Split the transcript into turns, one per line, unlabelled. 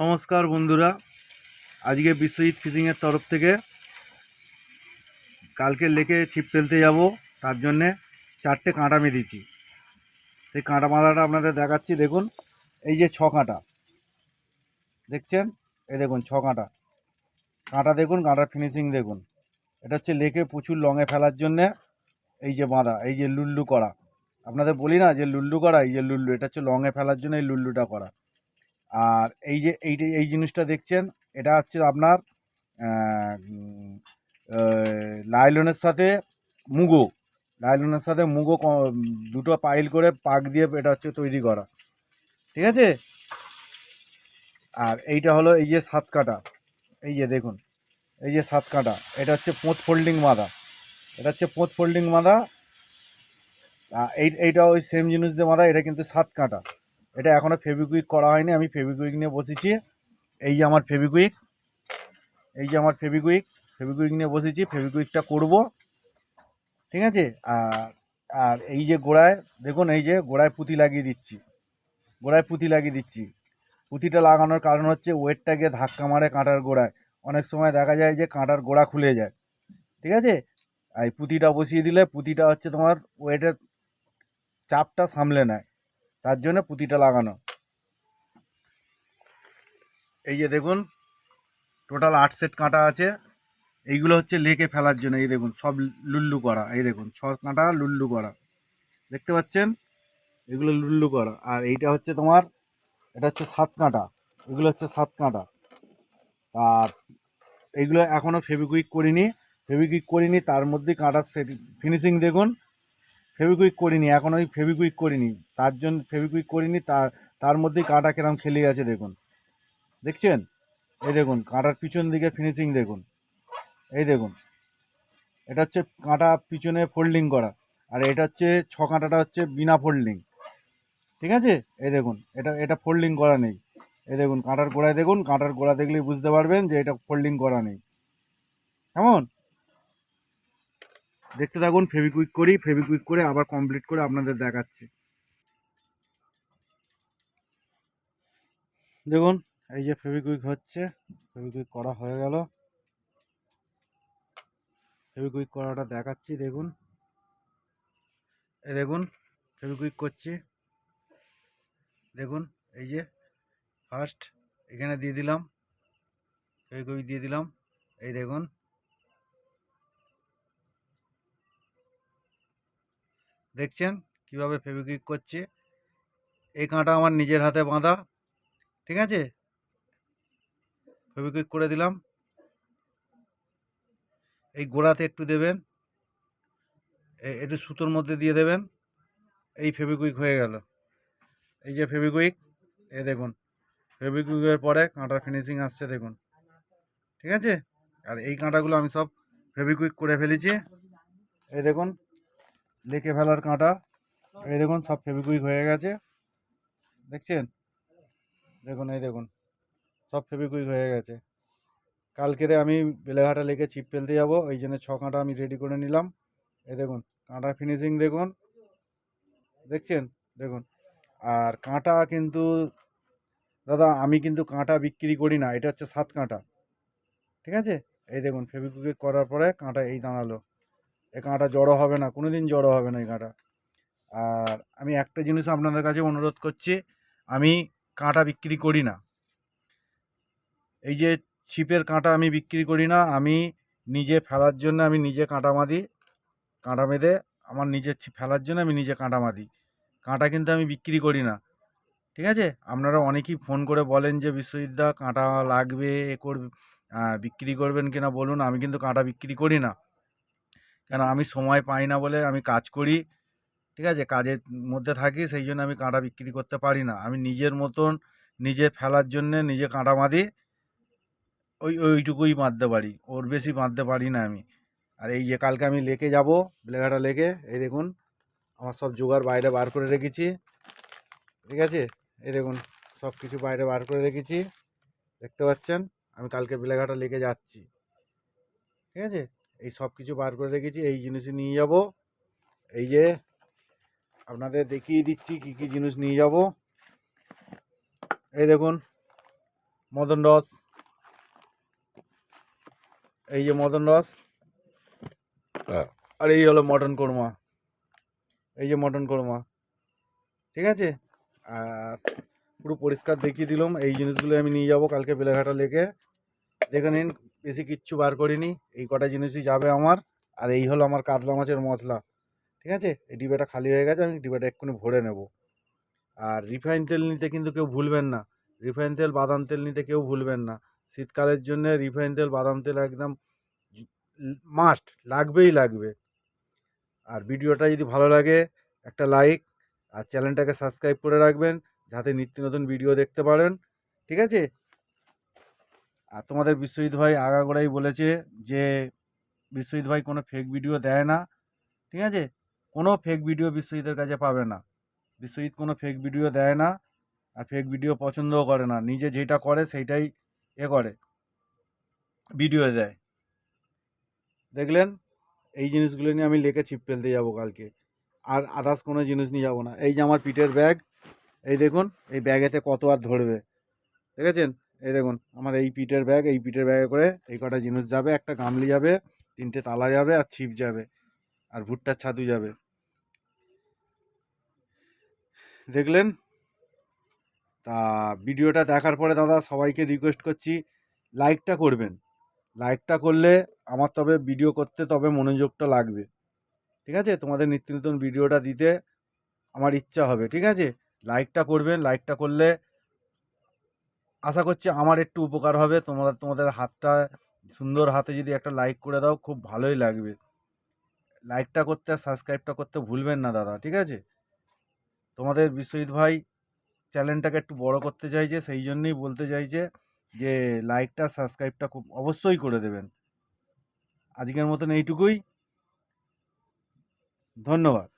নমস্কার বন্ধুরা। আজকে বিশ্বজিৎ ফিশিংয়ের তরফ থেকে কালকে লেকে ছিপ ফেলতে যাব, তার জন্যে চারটে কাঁটা মেরেছি সেই কাঁটা মারাটা আপনাদের দেখাচ্ছি, দেখুন, এই যে ছ কাঁটা। দেখছেন? এই দেখুন, ছ কাঁটা। কাঁটা দেখুন, কাঁটার ফিনিশিং দেখুন। এটা হচ্ছে লেকে প্রচুর লঙে ফেলার জন্যে এই যে বাঁধা, এই যে লুল্লু করা। আপনাদের বলি না যে লুল্লু করা, এই যে লুল্লু, এটা হচ্ছে লঙে ফেলার জন্য এই লুল্লুটা করা। আর এই যে, এই এই জিনিসটা দেখছেন, এটা হচ্ছে আপনার লাইলনের সাথে মুগো। লাইলনের সাথে মুগো দুটো পাইল করে পাক দিয়ে এটা হচ্ছে তৈরি করা। ঠিক আছে? আর এইটা হলো এই যে সাত কাটা। এই যে দেখুন, এই যে সাত কাটা, এটা হচ্ছে পোঁত ফোল্ডিং মাদা। এটা হচ্ছে পোঁত ফোল্ডিং মাদা। এই, এইটা ওই সেম জিনিস দিয়ে মাদা, এটা কিন্তু সাত কাটা। এটা এখনও ফেবিকুইক করা হয়নি, আমি ফেবিকুইক নিয়ে বসেছি। এই যে আমার ফেবিকুইক এই যে আমার ফেবিকুইক ফেবিকুইক নিয়ে বসেছি ফেবিকুইকটা করব। ঠিক আছে? আর আর এই যে গোড়ায়, দেখুন এই যে গোড়ায় পুঁতি লাগিয়ে দিচ্ছি। গোড়ায় পুঁতি লাগিয়ে দিচ্ছি। পুঁতিটা লাগানোর কারণ হচ্ছে ওয়েটটা গিয়ে ধাক্কা মারে কাঁটার গোড়ায়। অনেক সময় দেখা যায় যে কাঁটার গোড়া খুলে যায়। ঠিক আছে? এই পুঁতিটা বসিয়ে দিলে পুঁতিটা হচ্ছে তোমার ওয়েটের চাপটা সামলে নেয়। তার জন্য পুঁতিটা লাগানো। এই যে দেখুন টোটাল আট সেট কাঁটা আছে। এইগুলো হচ্ছে লেকে ফেলার জন্য, এই দেখুন, সব লুল্লু করা, এই দেখুন, ছ কাঁটা লুল্লু করা। দেখতে পাচ্ছেন? এগুলো লুল্লু করা। আর এইটা হচ্ছে তোমার, এটা হচ্ছে সাত কাঁটা, এগুলো হচ্ছে সাত কাঁটা। আর এইগুলো এখনও ফেবিকুইক করিনি ফেবিকুইক করিনি, তার মধ্যে কাঁটার সেট ফিনিশিং দেখুন ফেবিকুইক করিনি, এখন ওই ফেবিকুইক করিনি। তার জন্য ফেবিকুইক করিনি, তার তার মধ্যেই কাঁটা কিরম খেলে গেছে দেখুন। দেখছেন? এই দেখুন, কাঁটার পিছন দিকে ফিনিশিং দেখুন। এই দেখুন, এটা হচ্ছে কাঁটা পিছনে ফোল্ডিং করা, আর এটা হচ্ছে ছ কাঁটাটা হচ্ছে বিনা ফোল্ডিং ঠিক আছে? এই দেখুন, এটা এটা ফোল্ডিং করা নেই। এই দেখুন, কাঁটার গোড়ায় দেখুন, কাঁটার গোড়া দেখলেই বুঝতে পারবেন যে এটা ফোল্ডিং করা নেই। কেমন? দেখতে থাকুন ফেবিকুইক করি ফেবিকুইক করে আবার কমপ্লিট করে আপনাদের দেখাচ্ছি। দেখুন, এই যে ফেবিকুইক হচ্ছে ফেবিকুইক করা হয়ে গেল। ফেবিকুইক করাটা দেখাচ্ছি, দেখুন। এই দেখুন ফেবিকুইক করছি। দেখুন, এই যে ফার্স্ট এখানে দিয়ে দিলাম ফেবিকুইক দিয়ে দিলাম, এই দেখুন। দেখছেন কীভাবে ফেবিকুইক করছে। এই কাঁটা আমার নিজের হাতে বাঁধা, ঠিক আছে? ফেবিকুইক করে দিলাম। এই গোড়াতে একটু দেবেন। একটু সুতোর মধ্যে দিয়ে দেবেন। এই ফেবিকুইক হয়ে গেল। এই যে ফেবিকুইক এ দেখুন। ফেবিকুইকের পরে কাঁটার ফিনিশিং আসছে, দেখুন। ঠিক আছে? আর এই কাঁটাগুলো আমি সব ফেবিকুইক করে ফেলেছি। এই দেখুন। লেকে ফেলার কাঁটা। এই দেখুন, সব ফেবিকুইক হয়ে গেছে। দেখছেন? দেখুন, এই দেখুন, সব ফেবিকুইক হয়ে গেছে। কালকেরে আমি বেলেঘাটা লেকে ছিপ ফেলতে যাব ওই জন্য ছ কাঁটা আমি রেডি করে নিলাম। এই দেখুন কাঁটা ফিনিশিং দেখুন। দেখছেন? দেখুন, আর কাঁটা কিন্তু, দাদা, আমি কিন্তু কাঁটা বিক্রি করি না, এটা হচ্ছে সাত কাঁটা। ঠিক আছে? এই দেখুন ফেবিকুইক করার পরে কাঁটা এই দাঁড়াল। এই কাঁটা জড়ো হবে না কোনো দিন জড়ো হবে না এই কাঁটা। আর আমি একটা জিনিস আপনাদের কাছে অনুরোধ করছি, আমি কাঁটা বিক্রি করি না। এই যে ছিপের কাঁটা আমি বিক্রি করি না, আমি নিজে ফেলার জন্য আমি নিজে কাঁটা মাদি, কাঁটা বেঁধে আমার নিজের ফেলার জন্য আমি নিজে কাঁটা মাদি। কাঁটা কিন্তু আমি বিক্রি করি না। ঠিক আছে? আপনারা অনেকেই ফোন করে বলেন যে বিশ্ববিদ্যা কাঁটা লাগবে, এ করবে বিক্রি করবেন কিনা বলুন, আমি কিন্তু কাঁটা বিক্রি করি না। কেন আমি সময় পাই না বলে আমি কাজ করি, ঠিক আছে? কাজের মধ্যে থাকি, সেই জন্য আমি কাঁটা বিক্রি করতে পারি না। আমি নিজের মতন নিজে ফেলার জন্যে নিজে কাঁটা বাঁধি, ওই, ওইটুকুই বাঁধতে পারি। ওর বেশি বাঁধতে পারি না আমি। আর এই যে কালকে আমি লেকে যাব বেলেঘাটা লেকে, এই দেখুন, আমার সব জোগাড় বাইরে বার করে রেখেছি, ঠিক আছে? এই দেখুন, সব কিছু বাইরে বার করে রেখেছি, দেখতে পাচ্ছেন? আমি কালকে বেলেঘাটা লেকে যাচ্ছি, ঠিক আছে? এই সব কিছু বার করে রেখেছি এই জিনিস নিয়ে যাব। এই যে আপনাদের দেখিয়ে দিচ্ছি কি কি জিনিস নিয়ে যাব। এই দেখুন মদন রস। এই যে মদন রস। আর এই হলো মটন কোরমা। এই যে মটন কোরমা। ঠিক আছে? আর পুরো পরিষ্কার দেখিয়ে দিলাম এই জিনিসগুলো আমি নিয়ে যাব কালকে বেলেঘাটা লেকে। দেখে নিন, বেশি কিচ্ছু বার করিনি, এই কটা জিনিসই যাবে আমার, আর এই হলো আমার কাতলা মাছের মশলা, ঠিক আছে? এই ডিবাটা খালি হয়ে গেছে, আমি ডিবাটা এক্ষুনি ভরে নেব। আর রিফাইন তেল নিতে কিন্তু কেউ ভুলবেন না, রিফাইন তেল, বাদাম তেল নিতে কেউ ভুলবেন না। শীতকালের জন্য রিফাইন তেল, বাদাম তেল একদম মাস্ট, লাগবেই লাগবে। আর ভিডিওটা যদি ভালো লাগে, একটা লাইক, আর চ্যানেলটাকে সাবস্ক্রাইব করে রাখবেন, যাতে নিত্য নতুন ভিডিও দেখতে পারেন, ঠিক আছে? আর তোমাদের বিশ্বজিৎ ভাই আগাগোড়াই বলেছে যে, বিশ্বজিৎ ভাই কোনো ফেক ভিডিও দেয় না, ঠিক আছে? কোনো ফেক ভিডিও বিশ্বজিতের কাছে পাবে না। বিশ্বজিৎ কোনো ফেক ভিডিও দেয় না আর ফেক ভিডিও পছন্দও করে না। নিজে যেটা করে সেইটাই এ করে ভিডিও দেয়। দেখলেন? এই জিনিসগুলো নিয়ে আমি লেকে ছিপ ফেলতে যাব কালকে। আর আদার্স কোনো জিনিস নিয়ে যাব না। এই যে আমার পিঠের ব্যাগ এই দেখুন, এই ব্যাগেতে কত আর ধরবে। দেখেছেন? এই দেখুন, আমার এই পিঠের ব্যাগ এই পিঠের ব্যাগে করে এই কটা জিনিস যাবে, একটা গামলি যাবে, তিনটে তালা যাবে আর ছিপ যাবে আর ভুট্টার ছাতু যাবে। দেখলেন? তা ভিডিওটা দেখার পরে দাদা সবাইকে রিকোয়েস্ট করছি লাইকটা করবেন। লাইকটা করলে আমার তবে ভিডিও করতে তবে মনোযোগটা লাগবে। ঠিক আছে? তোমাদের নিত্য নতুন ভিডিওটা দিতে আমার ইচ্ছা হবে। ঠিক আছে? লাইকটা করবেন লাইকটা করলে আশা করছি আমার একটু উপকার হবে। তোমরা তোমাদের হাতটা, সুন্দর হাতে যদি একটা লাইক করে দাও, খুব ভালোই লাগবে। লাইকটা করতে আর সাবস্ক্রাইবটা করতে ভুলবেন না দাদা, ঠিক আছে? তোমাদের বিশ্বজিৎ ভাই চ্যানেলটাকে একটু বড় করতে চাইছে, সেই জন্যই বলতে চাইছে যে লাইকটা সাবস্ক্রাইবটা খুব অবশ্যই করে দেবেন। আজকের মতন এইটুকুই। ধন্যবাদ।